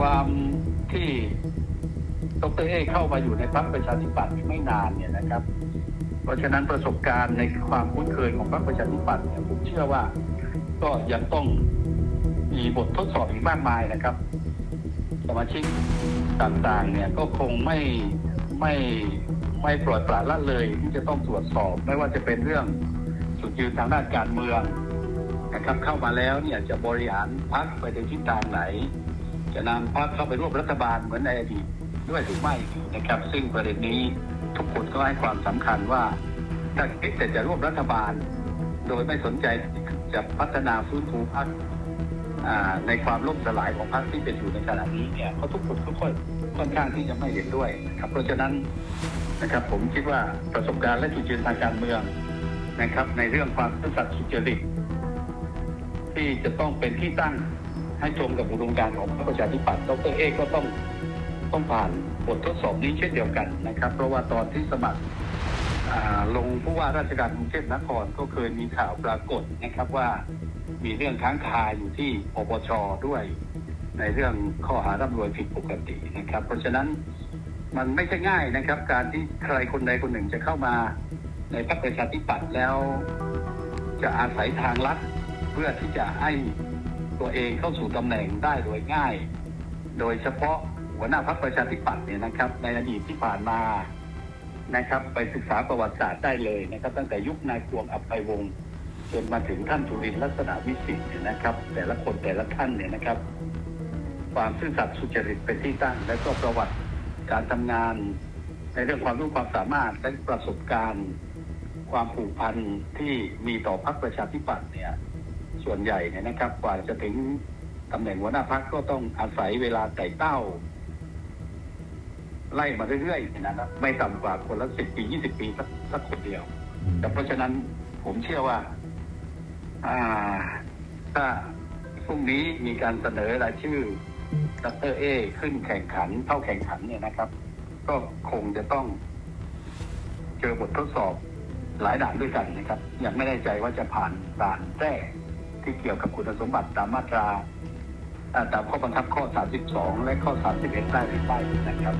ความที่ดรเอเข้ามาอยู่ในพรรคประชาธิปัตย์ไม่นานเนี่ยนะครับ เพราะฉะนั้นประสบการณ์ในความคุ้นเคยของพรรคประชาธิปัตย์เนี่ยผมเชื่อว่า ก็ยังต้องมีบททดสอบอีกมากมายนะครับ สมาชิกต่างๆ เนี่ยก็คงไม่ไม่ไม่ปล่อยปละละเลยที่จะต้องตรวจสอบ ไม่ว่าจะเป็นเรื่องจุดยืนทางด้านการเมืองนะครับเข้ามาแล้วเนี่ยจะบริหารพรรคไปในทิศทางไหน จะนำพรรคเข้าไปร่วมรัฐบาลเหมือนในอดีตด้วยหรือไม่นะครับ ซึ่งประเด็นนี้ทุกคนก็ให้ความสำคัญว่าถ้าคิดแต่จะร่วมรัฐบาล โดยไม่สนใจจะพัฒนาฟื้นฟูพรรคในความล่มสลายของพรรคที่เป็นอยู่ในขณะนี้เนี่ยเขาทุกคนทุกคนค่อนข้างที่จะไม่เห็นด้วยนะครับเพราะฉะนั้นนะครับผมคิดว่าประสบการณ์และจุดยืนทางการเมืองนะครับ ในเรื่องความซื่อสัตย์สุจริตที่จะต้องเป็นที่ตั้ง ให้ตรงกับอุดมการณ์ของพรรคประชาธิปัตย์ดรเอกก็ต้องต้องผ่านบททดสอบนี้เช่นเดียวกันนะครับ เพราะว่าตอนที่สมัครลงผู้ว่าราชการกรุงเทพนครก็เคยมีข่าวปรากฏนะครับว่ามีเรื่องค้างคาอยู่ที่ปปชด้วย ในเรื่องข้อหาร่ำรวยผิดปกตินะครับ เพราะฉะนั้นมันไม่ใช่ง่ายนะครับ การที่ใครคนใดคนหนึ่งจะเข้ามาในพรรคประชาธิปัตย์แล้ว จะอาศัยทางลัดเพื่อที่จะให้ ตัวเองเข้าสู่ตำแหน่งได้โดยง่าย โดยเฉพาะหัวหน้าพรรคประชาธิปัตย์เนี่ยนะครับ ในอดีตที่ผ่านมานะครับ ไปศึกษาประวัติศาสตร์ได้เลยนะครับ ตั้งแต่ยุคนายพวงอับไปวงจนมาถึงท่านจุรินลักษณะวิสิทธิ์เนี่ยนะครับ แต่ละคนแต่ละท่านเนี่ยนะครับ ความซื่อสัตย์สุจริตเป็นที่ตั้ง และก็ประวัติการทำงาน ในเรื่องความรู้ความสามารถและประสบการณ์ ความผูกพันที่มีต่อพรรคประชาธิปัตย์เนี่ย ส่วนใหญ่เนี่ยนะครับ กว่าจะถึงตำแหน่งหัวหน้าพรรคก็ต้องอาศัยเวลาไต่เต้า ไล่มาเรื่อยๆนะครับไม่ต่ำกว่าคนละสิบปียี่สิบปีสักสักคนเดียว แต่เพราะฉะนั้นผมเชื่อว่า อ่า ถ้าพรุ่งนี้มีการเสนอรายชื่อดรเอ ขึ้นแข่งขันเข้าแข่งขันเนี่ยนะครับ ก็คงจะต้อง เจอบททดสอบหลายด่านด้วยกันนะครับ ยังไม่แน่ใจว่าจะผ่านด่านแรก ที่เกี่ยวกับคุณสมบัติตามมาตราตามข้อบังคับข้อ 32 และข้อ 31 ได้หรือไม่นะครับ